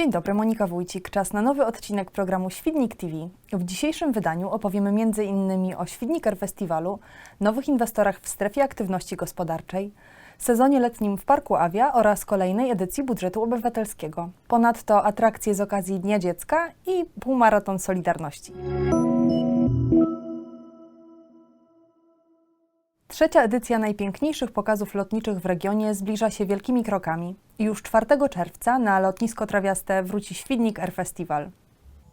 Dzień dobry, Monika Wójcik. Czas na nowy odcinek programu Świdnik TV. W dzisiejszym wydaniu opowiemy m.in. o Świdniker Festiwalu, nowych inwestorach w strefie aktywności gospodarczej, sezonie letnim w Parku Awia oraz kolejnej edycji budżetu obywatelskiego. Ponadto atrakcje z okazji Dnia Dziecka i półmaraton Solidarności. Trzecia edycja najpiękniejszych pokazów lotniczych w regionie zbliża się wielkimi krokami. Już 4 czerwca na lotnisko trawiaste wróci Świdnik Air Festival.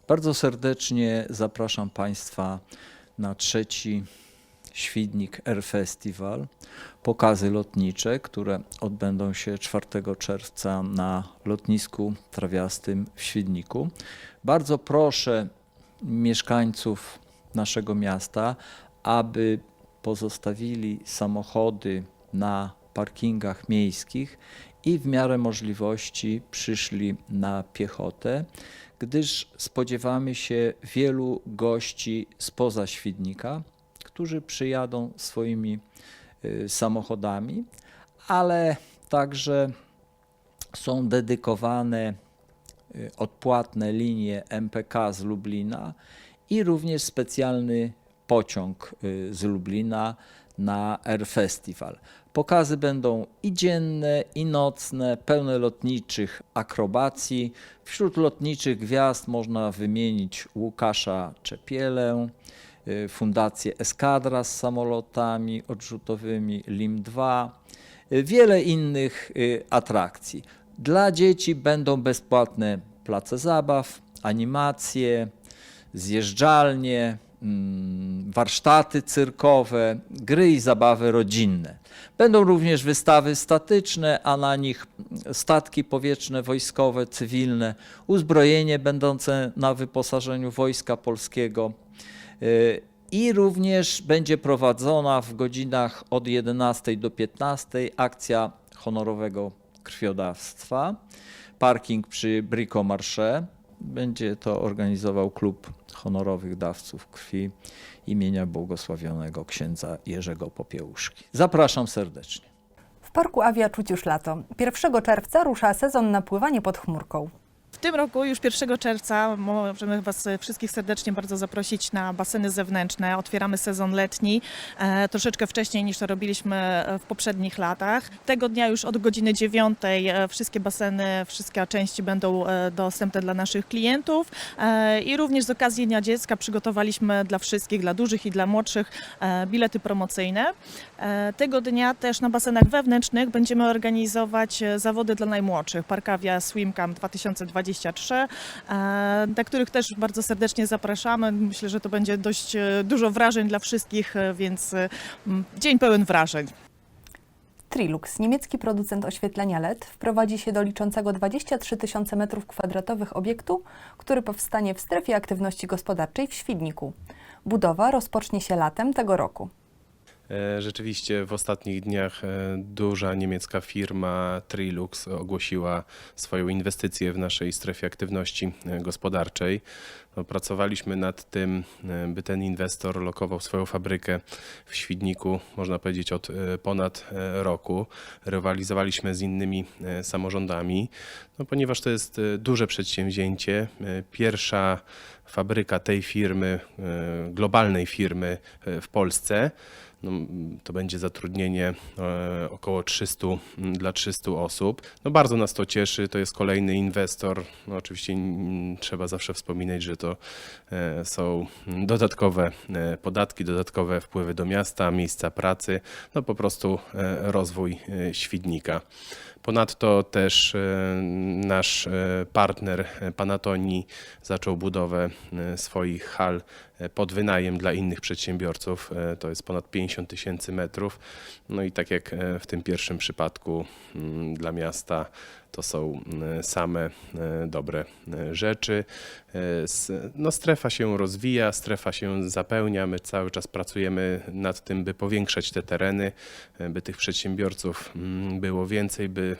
Bardzo serdecznie zapraszam Państwa na trzeci Świdnik Air Festival. Pokazy lotnicze, które odbędą się 4 czerwca na lotnisku trawiastym w Świdniku. Bardzo proszę mieszkańców naszego miasta, aby pozostawili samochody na parkingach miejskich i w miarę możliwości przyszli na piechotę, gdyż spodziewamy się wielu gości spoza Świdnika, którzy przyjadą swoimi y, samochodami, ale także są dedykowane y, odpłatne linie MPK z Lublina i również specjalny pociąg y, z Lublina na Air Festival. Pokazy będą i dzienne, i nocne, pełne lotniczych akrobacji. Wśród lotniczych gwiazd można wymienić Łukasza Czepielę, y, Fundację Eskadra z samolotami odrzutowymi LIM-2, y, wiele innych atrakcji. Dla dzieci będą bezpłatne place zabaw, animacje, zjeżdżalnie, warsztaty cyrkowe, gry i zabawy rodzinne. Będą również wystawy statyczne, a na nich statki powietrzne, wojskowe, cywilne, uzbrojenie będące na wyposażeniu Wojska Polskiego. Y, I również będzie prowadzona w godzinach od 11 do 15 akcja honorowego krwiodawstwa. Parking przy Bricomarché. Będzie to organizował klub honorowych dawców krwi imienia błogosławionego księdza Jerzego Popiełuszki. Zapraszam serdecznie. W Parku Awia czuć już lato. 1 czerwca rusza sezon na pływanie pod chmurką. W tym roku już 1 czerwca możemy Was wszystkich serdecznie bardzo zaprosić na baseny zewnętrzne. Otwieramy sezon letni e, troszeczkę wcześniej niż to robiliśmy w poprzednich latach. Tego dnia już od godziny 9 e, wszystkie baseny, wszystkie części będą e, dostępne dla naszych klientów i również z okazji Dnia Dziecka przygotowaliśmy dla wszystkich, dla dużych i dla młodszych bilety promocyjne. Tego dnia też na basenach wewnętrznych będziemy organizować zawody dla najmłodszych. Parkawia Swim Camp 2020 E, na których też bardzo serdecznie zapraszamy. Myślę, że to będzie dość e, dużo wrażeń dla wszystkich, e, więc dzień pełen wrażeń. Trilux, niemiecki producent oświetlenia LED, wprowadzi się do liczącego 23 tysiące m2 obiektu, który powstanie w strefie aktywności gospodarczej w Świdniku. Budowa rozpocznie się latem tego roku. E, Rzeczywiście w ostatnich dniach e, duża niemiecka firma Trilux ogłosiła swoją inwestycję w naszej strefie aktywności e, gospodarczej. No, Pracowaliśmy nad tym, by ten inwestor lokował swoją fabrykę w Świdniku, można powiedzieć od ponad roku. Rywalizowaliśmy z innymi samorządami, no, ponieważ to jest duże przedsięwzięcie. Pierwsza fabryka tej firmy, globalnej firmy w Polsce. No, to będzie zatrudnienie e, około 300 m, dla 300 osób. No, bardzo nas to cieszy. To jest kolejny inwestor. No, oczywiście trzeba zawsze wspominać, że to e, są dodatkowe e, podatki, dodatkowe wpływy do miasta, miejsca pracy, no po prostu rozwój Świdnika. Ponadto też nasz partner Panatoni zaczął budowę swoich hal pod wynajem dla innych przedsiębiorców. E, To jest ponad 50 tysięcy metrów. No i tak jak e, w tym pierwszym przypadku mm, dla miasta to są mm, same e, dobre e, rzeczy. E, No, strefa się rozwija, strefa się zapełnia. My cały czas pracujemy nad tym, by powiększać te tereny, e, by tych przedsiębiorców mm, było więcej, by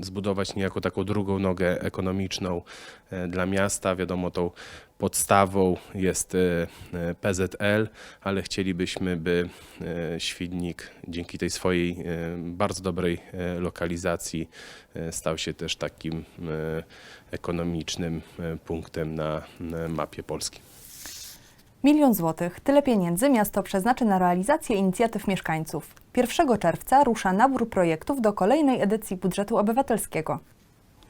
zbudować niejako taką drugą nogę ekonomiczną e, dla miasta. Wiadomo, tą podstawą jest e, e, PZL, ale chcielibyśmy, by e, Świdnik dzięki tej swojej bardzo dobrej lokalizacji stał się też takim ekonomicznym punktem na mapie Polski. Milion złotych. Tyle pieniędzy miasto przeznaczy na realizację inicjatyw mieszkańców. 1 czerwca rusza nabór projektów do kolejnej edycji budżetu obywatelskiego.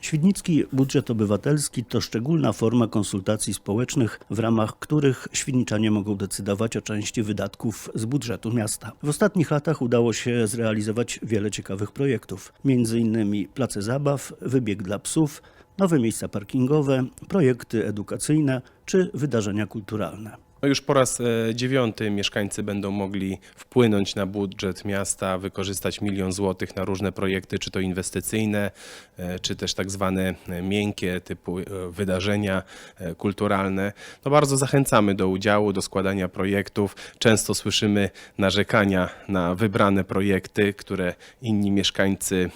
Świdnicki budżet obywatelski to szczególna forma konsultacji społecznych, w ramach których świdniczanie mogą decydować o części wydatków z budżetu miasta. W ostatnich latach udało się zrealizować wiele ciekawych projektów, innymi place zabaw, wybieg dla psów, nowe miejsca parkingowe, projekty edukacyjne czy wydarzenia kulturalne. No już po raz e, dziewiąty mieszkańcy będą mogli wpłynąć na budżet miasta, wykorzystać milion złotych na różne projekty, czy to inwestycyjne, e, czy też tak zwane e, miękkie typu wydarzenia kulturalne. No bardzo zachęcamy do udziału, do składania projektów. Często słyszymy narzekania na wybrane projekty, które inni mieszkańcy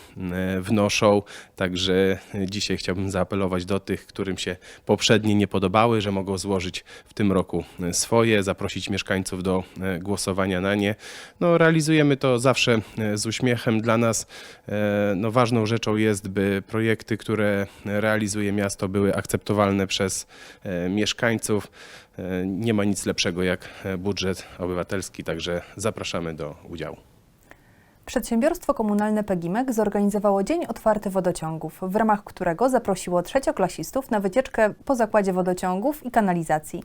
wnoszą. Także dzisiaj chciałbym zaapelować do tych, którym się poprzednie nie podobały, że mogą złożyć w tym roku swoje, zaprosić mieszkańców do e, głosowania na nie. No, realizujemy to zawsze e, z uśmiechem. Dla nas e, no, ważną rzeczą jest, by projekty, które realizuje miasto, były akceptowalne przez mieszkańców. Nie ma nic lepszego jak budżet obywatelski, także zapraszamy do udziału. Przedsiębiorstwo komunalne Pegimek zorganizowało Dzień Otwarty Wodociągów, w ramach którego zaprosiło trzecioklasistów na wycieczkę po zakładzie wodociągów i kanalizacji.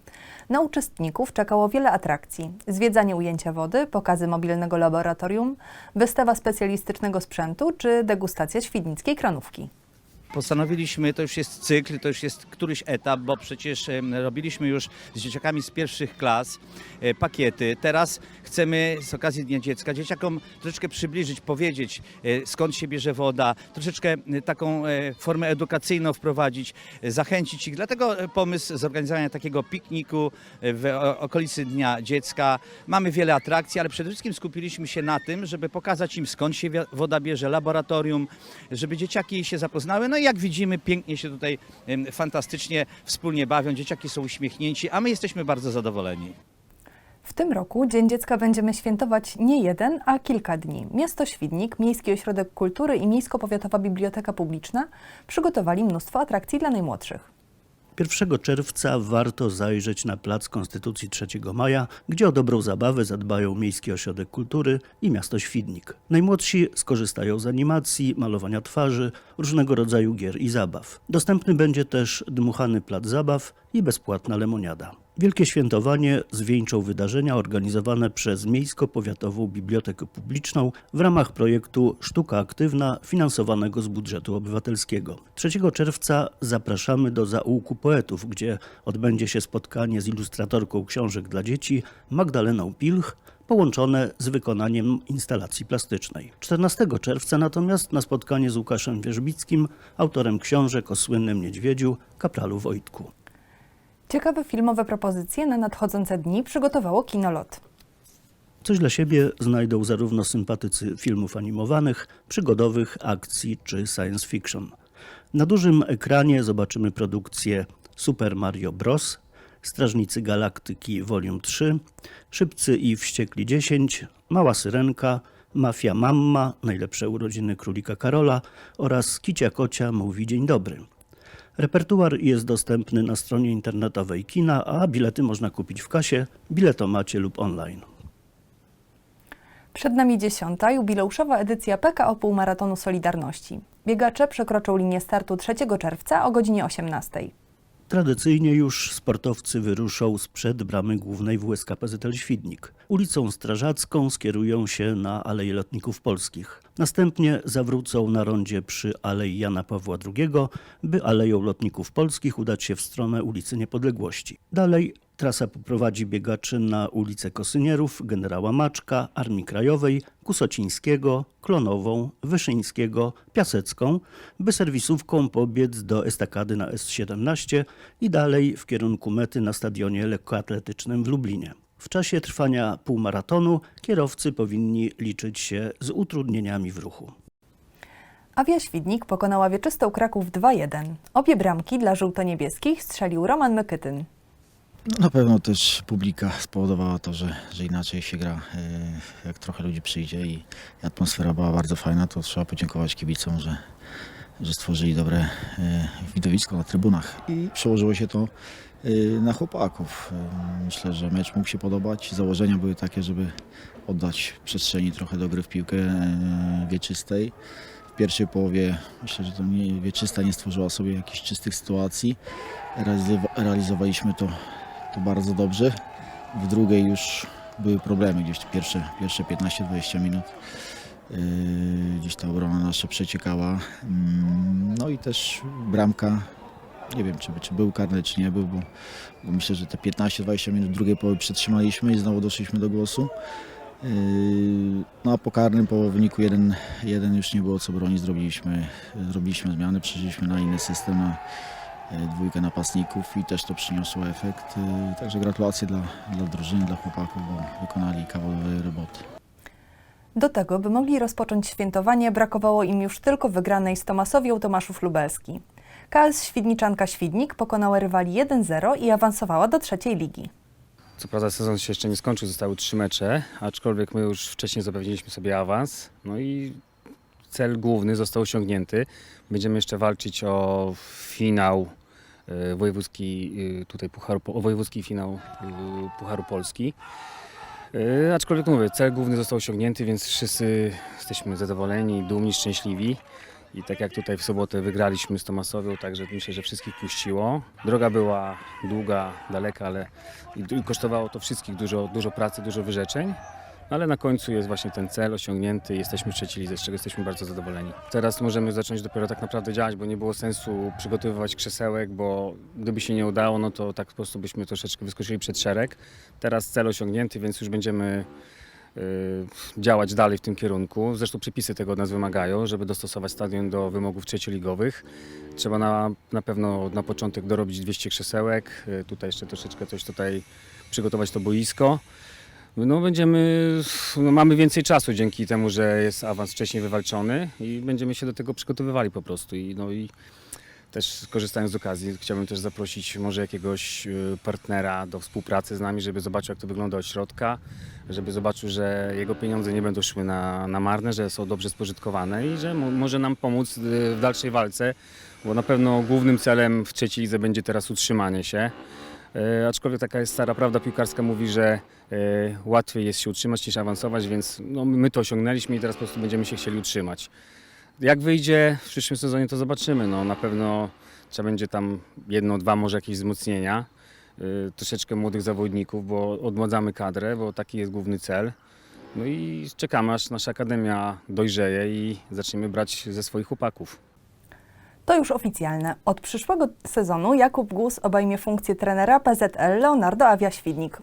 Na uczestników czekało wiele atrakcji. Zwiedzanie ujęcia wody, pokazy mobilnego laboratorium, wystawa specjalistycznego sprzętu czy degustacja świdnickiej kranówki. Postanowiliśmy, to już jest cykl, to już jest któryś etap, bo przecież robiliśmy już z dzieciakami z pierwszych klas e, pakiety. Teraz chcemy z okazji Dnia Dziecka dzieciakom troszeczkę przybliżyć, powiedzieć e, skąd się bierze woda, troszeczkę e, taką formę edukacyjną wprowadzić, zachęcić ich. Dlatego pomysł zorganizowania takiego pikniku w okolicy Dnia Dziecka. Mamy wiele atrakcji, ale przede wszystkim skupiliśmy się na tym, żeby pokazać im skąd się woda bierze, laboratorium, żeby dzieciaki się zapoznały. No i jak widzimy, pięknie się tutaj fantastycznie wspólnie bawią, dzieciaki są uśmiechnięci, a my jesteśmy bardzo zadowoleni. W tym roku Dzień Dziecka będziemy świętować nie jeden, a kilka dni. Miasto Świdnik, Miejski Ośrodek Kultury i Miejsko-Powiatowa Biblioteka Publiczna przygotowali mnóstwo atrakcji dla najmłodszych. 1 czerwca warto zajrzeć na Plac Konstytucji 3 maja, gdzie o dobrą zabawę zadbają Miejski Ośrodek Kultury i miasto Świdnik. Najmłodsi skorzystają z animacji, malowania twarzy, różnego rodzaju gier i zabaw. Dostępny będzie też dmuchany plac zabaw i bezpłatna lemoniada. Wielkie świętowanie zwieńczą wydarzenia organizowane przez Miejsko-Powiatową Bibliotekę Publiczną w ramach projektu Sztuka Aktywna finansowanego z budżetu obywatelskiego. 3 czerwca zapraszamy do Zaułku Poetów, gdzie odbędzie się spotkanie z ilustratorką książek dla dzieci Magdaleną Pilch, połączone z wykonaniem instalacji plastycznej. 14 czerwca natomiast na spotkanie z Łukaszem Wierzbickim, autorem książek o słynnym niedźwiedziu, kapralu Wojtku. Ciekawe filmowe propozycje na nadchodzące dni przygotowało Kinolot. Coś dla siebie znajdą zarówno sympatycy filmów animowanych, przygodowych, akcji czy science fiction. Na dużym ekranie zobaczymy produkcje Super Mario Bros., Strażnicy Galaktyki Volume 3, Szybcy i Wściekli 10, Mała Syrenka, Mafia Mamma, Najlepsze urodziny Królika Karola oraz Kicia Kocia mówi Dzień Dobry. Repertuar jest dostępny na stronie internetowej kina, a bilety można kupić w kasie, biletomacie lub online. Przed nami dziesiąta jubileuszowa edycja PKO Półmaratonu Solidarności. Biegacze przekroczą linię startu 3 czerwca o godzinie 18. Tradycyjnie już sportowcy wyruszą sprzed bramy głównej WSK PZL Świdnik. Ulicą Strażacką skierują się na Aleję Lotników Polskich. Następnie zawrócą na rondzie przy Alei Jana Pawła II, by Aleją Lotników Polskich udać się w stronę ulicy Niepodległości. Dalej trasa poprowadzi biegaczy na ulicę Kosynierów, generała Maczka, Armii Krajowej, Kusocińskiego, Klonową, Wyszyńskiego, Piasecką, by serwisówką pobiec do estakady na S17 i dalej w kierunku mety na stadionie lekkoatletycznym w Lublinie. W czasie trwania półmaratonu kierowcy powinni liczyć się z utrudnieniami w ruchu. Awia Świdnik pokonała wieczystą Kraków 2-1. Obie bramki dla żółto-niebieskich strzelił Roman Mykytyn. No, na pewno też publika spowodowała to, że, że inaczej się gra, e, jak trochę ludzi przyjdzie i, atmosfera była bardzo fajna, to trzeba podziękować kibicom, że, że stworzyli dobre e, widowisko na trybunach i przełożyło się to na chłopaków. E, Myślę, że mecz mógł się podobać. Założenia były takie, żeby oddać przestrzeni trochę do gry w piłkę e, wieczystej. W pierwszej połowie myślę, że to nie, wieczysta nie stworzyła sobie jakichś czystych sytuacji. Realizowa- realizowaliśmy to to bardzo dobrze. W drugiej już były problemy, gdzieś pierwsze, pierwsze 15-20 minut. Gdzieś ta obrona nasza przeciekała. Mm, No i też bramka. Nie wiem, czy, czy był karny, czy nie był, bo, bo myślę, że te 15-20 minut drugiej połowy przetrzymaliśmy i znowu doszliśmy do głosu. Yy, No a po karnym, po wyniku 1-1 już nie było co bronić. Zrobiliśmy, zrobiliśmy zmiany, przeszliśmy na inny system, na, e, dwójkę napastników i też to przyniosło efekt. E, Także gratulacje dla, dla drużyny, dla chłopaków, bo wykonali kawałowe roboty. Do tego, by mogli rozpocząć świętowanie, brakowało im już tylko wygranej z Tomasowią Tomaszów Lubelski. KS Świdniczanka Świdnik pokonała rywali 1-0 i awansowała do trzeciej ligi. Co prawda sezon się jeszcze nie skończył, zostały trzy mecze, aczkolwiek my już wcześniej zapewniliśmy sobie awans. No i cel główny został osiągnięty. Będziemy jeszcze walczyć o finał e, wojewódzki, e, tutaj Pucharu, o wojewódzki finał e, Pucharu Polski. Aczkolwiek mówię, cel główny został osiągnięty, więc wszyscy jesteśmy zadowoleni, dumni, szczęśliwi. I tak jak tutaj w sobotę wygraliśmy z Tomasowią, także myślę, że wszystkich puściło. Droga była długa, daleka, ale i, kosztowało to wszystkich dużo, dużo pracy, dużo wyrzeczeń. Ale na końcu jest właśnie ten cel osiągnięty jesteśmy w trzeciej lidze, z czego jesteśmy bardzo zadowoleni. Teraz możemy zacząć dopiero tak naprawdę działać, bo nie było sensu przygotowywać krzesełek, bo gdyby się nie udało, no to tak po prostu byśmy troszeczkę wyskoczyli przed szereg. Teraz cel osiągnięty, więc już będziemy działać dalej w tym kierunku. Zresztą przepisy tego od nas wymagają, żeby dostosować stadion do wymogów trzecioligowych. Trzeba na, na pewno na początek dorobić 200 krzesełek, y, tutaj jeszcze troszeczkę coś tutaj przygotować to boisko. No będziemy, no mamy więcej czasu dzięki temu, że jest awans wcześniej wywalczony i będziemy się do tego przygotowywali po prostu. I, no i też korzystając z okazji, chciałbym też zaprosić może jakiegoś y, partnera do współpracy z nami, żeby zobaczył jak to wygląda od środka, żeby zobaczył, że jego pieniądze nie będą szły na, na marne, że są dobrze spożytkowane i że mo- może nam pomóc y, w dalszej walce, bo na pewno głównym celem w trzeciej lidze będzie teraz utrzymanie się. E, aczkolwiek taka jest stara prawda piłkarska, mówi, że e, łatwiej jest się utrzymać niż awansować, więc no, my to osiągnęliśmy i teraz po prostu będziemy się chcieli utrzymać. Jak wyjdzie w przyszłym sezonie, to zobaczymy. No, na pewno trzeba będzie tam jedno, dwa może jakieś wzmocnienia, e, troszeczkę młodych zawodników, bo odmładzamy kadrę, bo taki jest główny cel. No i czekamy, aż nasza akademia dojrzeje i zaczniemy brać ze swoich chłopaków. To już oficjalne. Od przyszłego sezonu Jakub Gus obejmie funkcję trenera PZL Leonardo Avia Świdnik.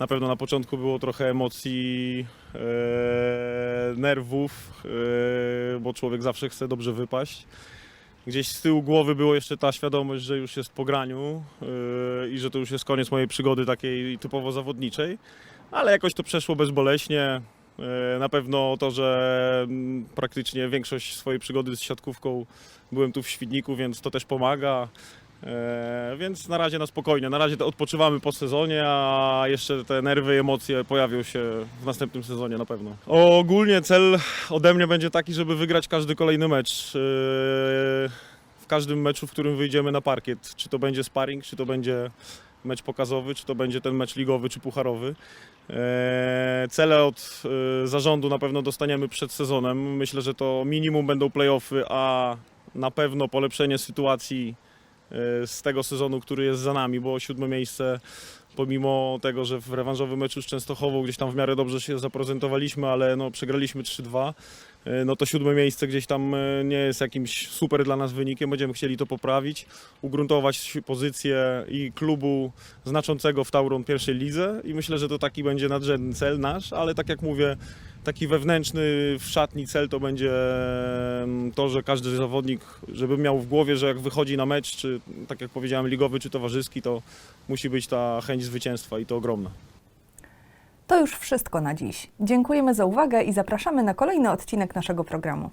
Na pewno na początku było trochę emocji, e, nerwów, e, bo człowiek zawsze chce dobrze wypaść. Gdzieś z tyłu głowy było jeszcze ta świadomość, że już jest po graniu e, i że to już jest koniec mojej przygody takiej typowo zawodniczej, ale jakoś to przeszło bezboleśnie. E, Na pewno to, że praktycznie większość swojej przygody z siatkówką byłem tu w Świdniku, więc to też pomaga. E, więc na razie na spokojnie. Na razie to odpoczywamy po sezonie, a jeszcze te nerwy emocje pojawią się w następnym sezonie na pewno. Ogólnie cel ode mnie będzie taki, żeby wygrać każdy kolejny mecz. E, w każdym meczu, w którym wyjdziemy na parkiet. Czy to będzie sparring, czy to będzie mecz pokazowy, czy to będzie ten mecz ligowy, czy pucharowy. E, Cele od zarządu na pewno dostaniemy przed sezonem. Myślę, że to minimum będą playoffy, a na pewno polepszenie sytuacji z tego sezonu, który jest za nami, bo siódme miejsce, pomimo tego, że w rewanżowym meczu z Częstochową gdzieś tam w miarę dobrze się zaprezentowaliśmy, ale no, przegraliśmy 3-2, e, no to siódme miejsce gdzieś tam e, nie jest jakimś super dla nas wynikiem, będziemy chcieli to poprawić, ugruntować pozycję i klubu znaczącego w Tauron pierwszej lidze i myślę, że to taki będzie nadrzędny cel nasz, ale tak jak mówię, taki wewnętrzny w szatni cel to będzie to, że każdy zawodnik, żeby miał w głowie, że jak wychodzi na mecz, czy tak jak powiedziałem, ligowy czy towarzyski, to musi być ta chęć zwycięstwa i to ogromna. To już wszystko na dziś. Dziękujemy za uwagę i zapraszamy na kolejny odcinek naszego programu.